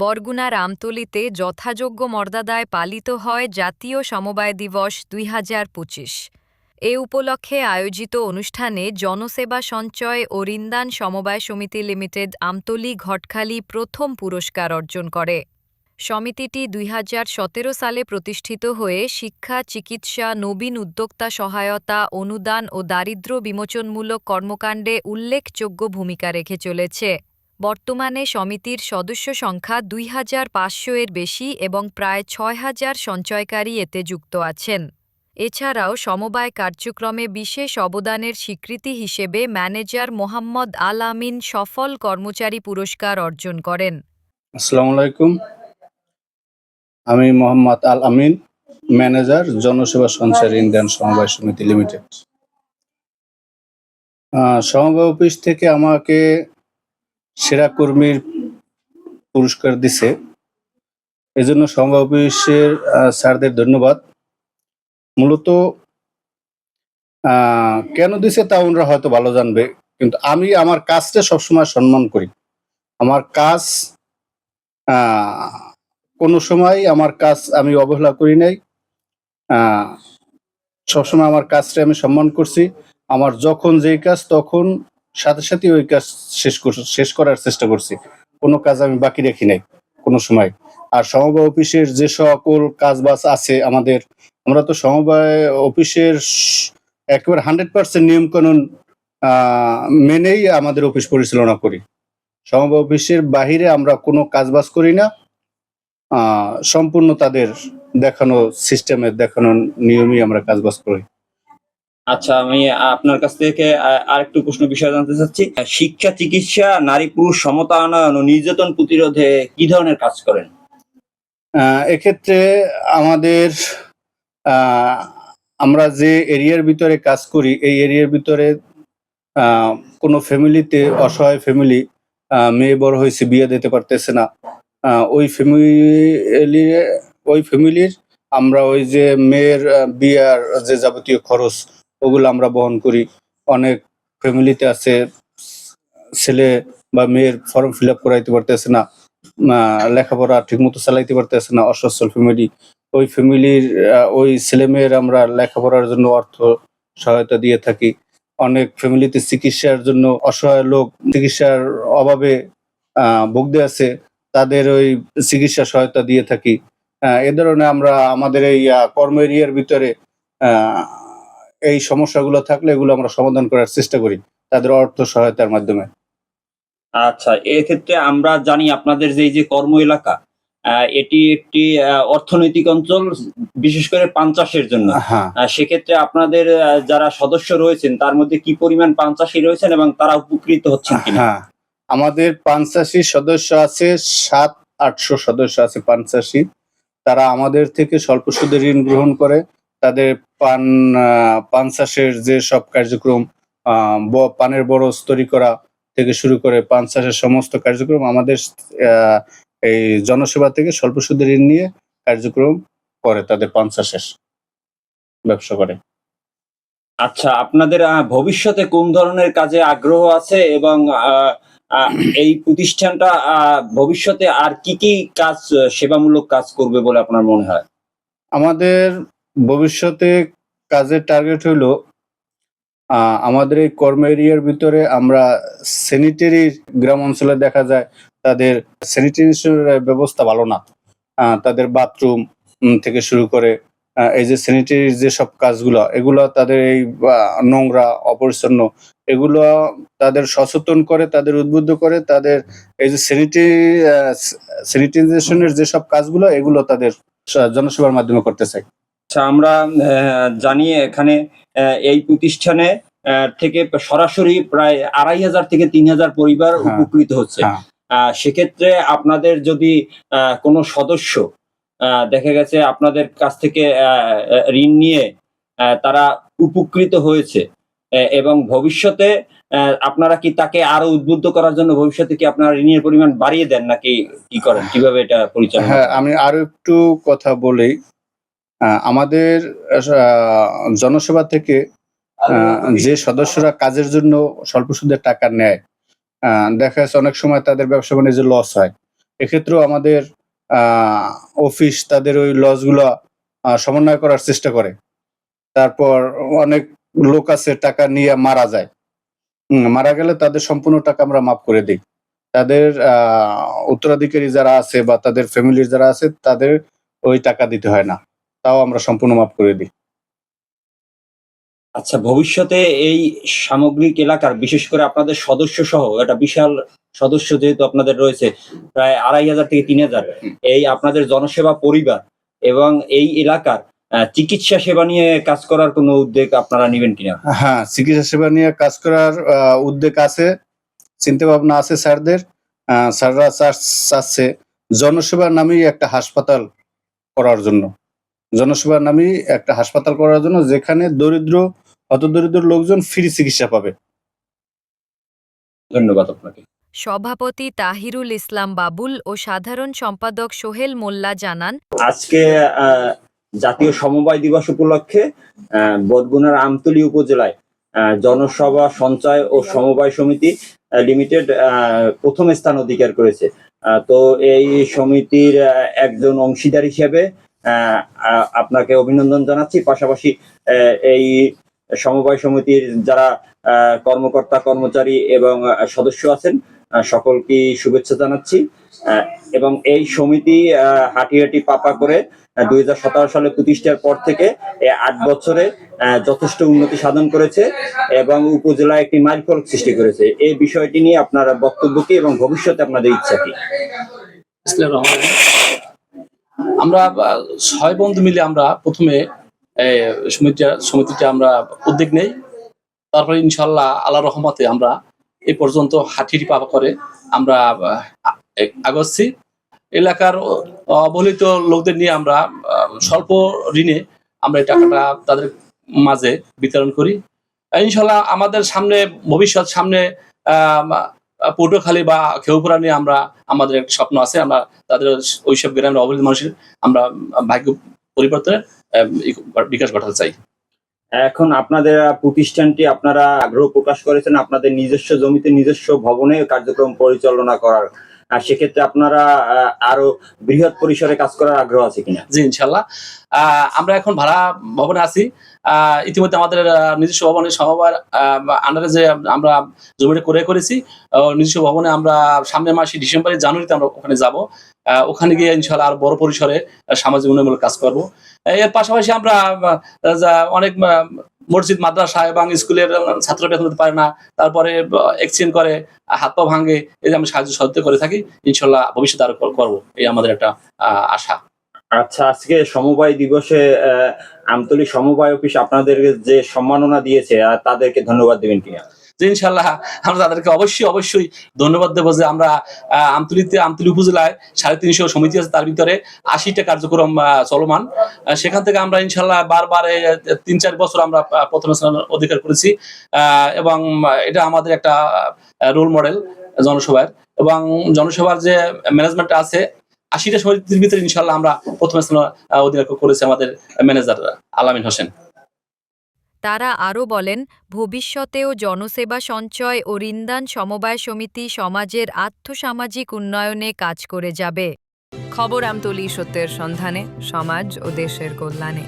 বরগুনার আমতলীতে যথাযোগ্য মর্যাদায় পালিত হয় জাতীয় সমবায় দিবস দুই হাজার পঁচিশ। এ উপলক্ষে আয়োজিত অনুষ্ঠানে জনসেবা সঞ্চয় ও রিন্দান সমবায় সমিতি লিমিটেড আমতলি ঘটখালি প্রথম পুরস্কার অর্জন করে। সমিতিটি দুই হাজার সতেরো সালে প্রতিষ্ঠিত হয়ে শিক্ষা, চিকিৎসা, নবীন উদ্যোক্তা সহায়তা, অনুদান ও দারিদ্র্য বিমোচনমূলক কর্মকাণ্ডে উল্লেখযোগ্য ভূমিকা রেখে চলেছে। বর্তমানে সমিতির সদস্য সংখ্যা দুই হাজার পাঁচশো এর বেশি এবং প্রায় ছয় হাজার সঞ্চয়কারী এতে যুক্ত আছেন। এছাড়াও সমবায় কার্যক্রমে বিশেষ অবদানের স্বীকৃতি হিসেবে ম্যানেজার মোহাম্মদ আল আমিন সফল কর্মচারী পুরস্কার অর্জন করেন। আসসালামু আলাইকুম। আমি মোহাম্মদ আল আমিন, ম্যানেজার জনসেবা সঞ্চয় ইন্ডিয়ান সমবায় সমিতি লিমিটেড। সমবায় অফিস থেকে আমাকে সেরা কর্মীর পুরস্কার দিছে। এজন্য সমবায় অফিসের স্যারদের ধন্যবাদ। মূলত কেন দিছে তা ওনারা হয়তো ভালো জানবে, কিন্তু আমি আমার কাজটা সবসময় সম্মান করি। আমার কাজ কোনো সময় আমার কাজ আমি অবহেলা করি নাই। সবসময় আমার কাজটা আমি সম্মান করছি। আমার যখন যেই কাজ, তখন সাথে সাথে ওই কাজ শেষ শেষ করার চেষ্টা করছি। কোনো কাজ আমি বাকি রাখি নাই কোনো সময়। আর সমবায় অফিসের যে সকল কাজ বাজ আছে আমাদের, আমরা তো সমবায় অফিসের একেবারে হান্ড্রেড পার্সেন্ট নিয়ম কানুন মেনেই আমাদের অফিস পরিচালনা করি। সমবায় অফিসের বাহিরে আমরা কোনো কাজ কাজবাজ করি না। সম্পূর্ণ তাদের দেখানো, সিস্টেমের দেখানো নিয়মই আমরা কাজ কাজবাজ করি। আচ্ছা আমি আপনার কাছ থেকে আরেকটু প্রশ্ন, বিষয় জানতে চাচ্ছি। শিক্ষা, চিকিৎসা, নারী, পুরুষ সমতা ও নির্যাতন প্রতিরোধে কি ধরনের কাজ করেন? এক্ষেত্রে আমাদের আমরা যে এরিয়ার ভিতরে কাজ করি, এই এরিয়ার ভিতরে কোনো ফ্যামিলিতে অসহায় ফ্যামিলি মেয়ে বড় হয়েছে, বিয়ে দিতে পারতেছে না। ওই ফ্যামিলি, ওই ফ্যামিলির আমরা ওই যে মেয়ের বিয়ার যে যাবতীয় খরচ ওগুলো আমরা বহন করি। অনেক ফ্যামিলিতে আছে, ছেলে বা মেয়ের ফর্ম ফিল আপ করাইতে পারতেছে না লেখাপড়া ঠিকমতো চালাইতে পারতেছে না, অসচ্ছল ফ্যামিলি ওই ফ্যামিলির ওই ছেলে মেয়ের আমরা লেখাপড়ার জন্য অর্থ সহায়তা দিয়ে থাকি। অনেক ফ্যামিলিতে চিকিৎসার জন্য অসহায় লোক চিকিৎসার অভাবে ভুগতে আছে, তাদের ওই চিকিৎসা সহায়তা দিয়ে থাকি। এ ধরনের আমরা আমাদের এই কর্ম এরিয়ার ভিতরে এই সমস্যাগুলো থাকলে এগুলো আমরা সমাধান করার চেষ্টা করি তাদের অর্থ সহায়তার মাধ্যমে। আচ্ছা এক্ষেত্রে আমরা জানি আপনাদের যে এই যে কর্ম এলাকা এটি একটি অর্থনৈতিক অঞ্চল বিশেষ করে পান চাষের জন্য। হ্যাঁ। সেক্ষেত্রে আপনাদের যারা সদস্য রয়েছেন তার মধ্যে কি পরিমাণ পান চাষি রয়েছেন এবং তারা উপকৃত হচ্ছেন কিনা? হ্যাঁ আমাদের পঞ্চাশি সদস্য আছে সাত আটশো সদস্য আছে পঞ্চাশি তারা আমাদের থেকে স্বল্প সুদে ঋণ গ্রহণ করে। তাদের পান পান চাষের যে সব কার্যক্রম পানের বরজ তৈরি করা থেকে শুরু করে পান চাষের সমস্ত কার্যক্রম আমাদের এই জনসেবা থেকে স্বল্প সুদে ঋণ নিয়ে কার্যক্রম করে তাদের পান চাষের ব্যবসা করে। আচ্ছা আপনাদের ভবিষ্যতে কোন ধরনের কাজে আগ্রহ আছে এবং এই প্রতিষ্ঠানটা আহ, ভবিষ্যতে আর কি কি কাজ সেবামূলক কাজ করবে বলে আপনার মনে হয়? আমাদের ভবিষ্যতে কাজের টার্গেট হলো আমাদের এই কর্ম এরিয়ার ভিতরে আমরা স্যানিটারি গ্রাম অঞ্চলে দেখা যায়, তাদের স্যানিটেশনের ব্যবস্থা ভালো না। তাদের বাথরুম থেকে শুরু করে এই যে স্যানিটারি যে সব কাজগুলো, এগুলো তাদের এই নোংরা, অপরিচ্ছন্ন, এগুলো তাদের সচেতন করে, তাদের উদ্বুদ্ধ করে, তাদের এই যে স্যানিটারি স্যানিটাইজেশনের যে সব কাজগুলো, এগুলো তাদের জনসেবার মাধ্যমে করতে চাই আমরা আহ, জানি এখানে এই প্রতিষ্ঠানে থেকে সরাসরি প্রায় আড়াই হাজার থেকে তিন হাজার পরিবার হ্যাঁ। উপকৃত হচ্ছে হ্যাঁ। সেক্ষেত্রে আপনাদের যদি কোনো সদস্য দেখা গেছে আপনাদের কাছ থেকে ঋণ নিয়ে তারা উপকৃত হয়েছে এবং ভবিষ্যতে আহ, আপনারা কি তাকে আরও উদ্বুদ্ধ করার জন্য ভবিষ্যতে কি আপনারা ঋণের পরিমাণ বাড়িয়ে দেন নাকি কি করেন কীভাবে এটা পরিচালনা হ্যাঁ আমি আরও একটু কথা বলি আমাদের জনসেবা থেকে যে সদস্যরা কাজের জন্য স্বল্প সুদের টাকা নেয় দেখা যাচ্ছে অনেক সময় তাদের ব্যবসা বাণিজ্যে লস হয়। এক্ষেত্রেও আমাদের অফিস তাদের ওই লসগুলো সমন্বয় করার চেষ্টা করে। তারপর অনেক লোক আছে টাকা নিয়ে মারা যায়। মারা গেলে তাদের সম্পূর্ণ টাকা আমরা মাফ করে দিই। তাদের উত্তরাধিকারী যারা আছে বা তাদের ফ্যামিলির যারা আছে, তাদের ওই টাকা দিতে হয় না। তাও আমরা সম্পূর্ণ মাফ করে দিই। আচ্ছা ভবিষ্যতে এই সামগ্রিক এলাকার বিশেষ করে আপনাদের সদস্য সহ একটা বিশাল সদস্য যেহেতু আপনাদের রয়েছে প্রায় আড়াই হাজার থেকে তিন হাজার এই আপনাদের জনসেবা পরিবার এবং এই এলাকার চিকিৎসা সেবা নিয়ে কাজ করার কোনো উদ্যোগ আপনারা নেবেন কিনা? হ্যাঁ চিকিৎসা সেবা নিয়ে কাজ করার উদ্যোগ আছে চিন্তা ভাবনা আছে স্যারদের স্যাররা চাচ- চাচ্ছে। জনসেবা নামেই একটা হাসপাতাল করার জন্য। জনসেবা নামেই একটা হাসপাতাল করার জন্য যেখানে দরিদ্র হতদরিদ্র লোকজন ফ্রি চিকিৎসা পাবে। ধন্যবাদ আপনাকে। সভাপতি তাহিরুল ইসলাম বাবুল ও সাধারণ সম্পাদক সোহেল মোল্লা জানান আজকে আহ, জাতীয় সমবায় দিবস উপলক্ষে আহ, বরগুনার আমতলী উপজেলায় আহ, জনসভা সঞ্চয় ও সমবায় সমিতি লিমিটেড প্রথম স্থান অধিকার করেছে। আহ, তো এই সমিতির আহ, একজন অংশীদার হিসেবে আপনাকে অভিনন্দন জানাচ্ছি। পাশাপাশি এই সমবায় সমিতির যারা কর্মকর্তা কর্মচারী এবং সদস্য আছেন আহ, সকলকেই শুভেচ্ছা জানাচ্ছি। এবং এই সমিতি হাঁটি হাঁটি পাপা করে দুই হাজার সতেরো সালে প্রতিষ্ঠার পর থেকে আট বছরে যথেষ্ট উন্নতি সাধন করেছে এবং উপজেলায় একটি মাইলফলক সৃষ্টি করেছে। এই বিষয়টি নিয়ে আপনার বক্তব্য কি এবং ভবিষ্যতে আপনাদের ইচ্ছা কি আমরা ছয় বন্ধু মিলে আমরা প্রথমে সমিতিটা আমরা উদ্যোগ নেই। তারপরে ইনশাল্লাহ আল্লাহ রহমতে আমরা এ পর্যন্ত হাঁটির পাপা করে আমরা আগাচ্ছি। এলাকার অবহেলিত লোকদের নিয়ে আমরা স্বল্প ঋণে আমরা এই টাকাটা তাদের মাঝে বিতরণ করি। ইনশাল্লাহ আমাদের সামনে, ভবিষ্যৎ সামনে পটুয়াখালী বা খেউপুরা নিয়ে আমরা আমাদের একটা স্বপ্ন আছে। আমরা তাদের ওইসব গ্রামের অবহেলিত মানুষের আমরা ভাগ্য পরিবর্তনে বিকাশ ঘটাতে চাই। এখন আপনাদের প্রতিষ্ঠানটি আপনারা আগ্রহ প্রকাশ করেছেন আপনাদের নিজস্ব জমিতে নিজস্ব ভবনে কার্যক্রম পরিচালনা করার। আর সেক্ষেত্রে আপনারা আরও বৃহৎ পরিসরে কাজ করার আগ্রহ আছে কিনা? জি ইনশাল্লাহ। আহ, আমরা এখন ভাড়া ভবনে আছি। ইতিমধ্যে আমাদের নিজস্ব ভবনে সমবায় আন্ডারে যে আমরা জমিটা করে করেছি নিজস্ব ভবনে আমরা সামনের মাসে ডিসেম্বরে জানুয়ারিতে আমরা ওখানে যাব। ওখানে গিয়ে ইনশাল্লাহ আর বড় পরিসরে সামাজিক উন্নয়নমূলক কাজ করব। এর পাশাপাশি আমরা অনেক মসজিদ, মাদ্রাসা এবং স্কুলের ছাত্র বেতন দিতে পারে না, তারপরে এক্সচেঞ্জ করে, হাত পা ভাঙে, এই যে আমরা সাহায্য সহযোগিতা করে থাকি ইনশাল্লাহ ভবিষ্যতে আরও করব। এই আমাদের একটা আশা। আচ্ছা আজকে সমবায় দিবসে আমতলী সমবায় অফিস আপনাদের যে সম্মাননা দিয়েছে তাদেরকে ধন্যবাদ দেবেন কিনা? ইনশাল্লাহ, আমরা তাদেরকে অবশ্যই অবশ্যই ধন্যবাদ দেবো যে আমরা আমতলিতে আমতলি উপজেলায় সাড়ে তিনশো সমিতি আছে, তার ভিতরে আশিটা কার্যক্রম চলমান। সেখান থেকে আমরা ইনশাল্লাহ বারবার তিন চার বছর আমরা প্রথম স্থান অধিকার করেছি। এবং এটা আমাদের একটা রোল মডেল জনসভার। এবং জনসভার যে ম্যানেজমেন্ট আছে আশিটা সমিতির ভিতরে ইনশাল্লাহ আমরা প্রথম অধিকার করেছি আমাদের ম্যানেজার আলামিন হোসেন। তারা আরও বলেন, ভবিষ্যতেও জনসেবা সঞ্চয় ও ঋণদান সমবায় সমিতি সমাজের আর্থসামাজিক উন্নয়নে কাজ করে যাবে। খবর আমতলি সত্যের সন্ধানে, সমাজ ও দেশের কল্যাণে।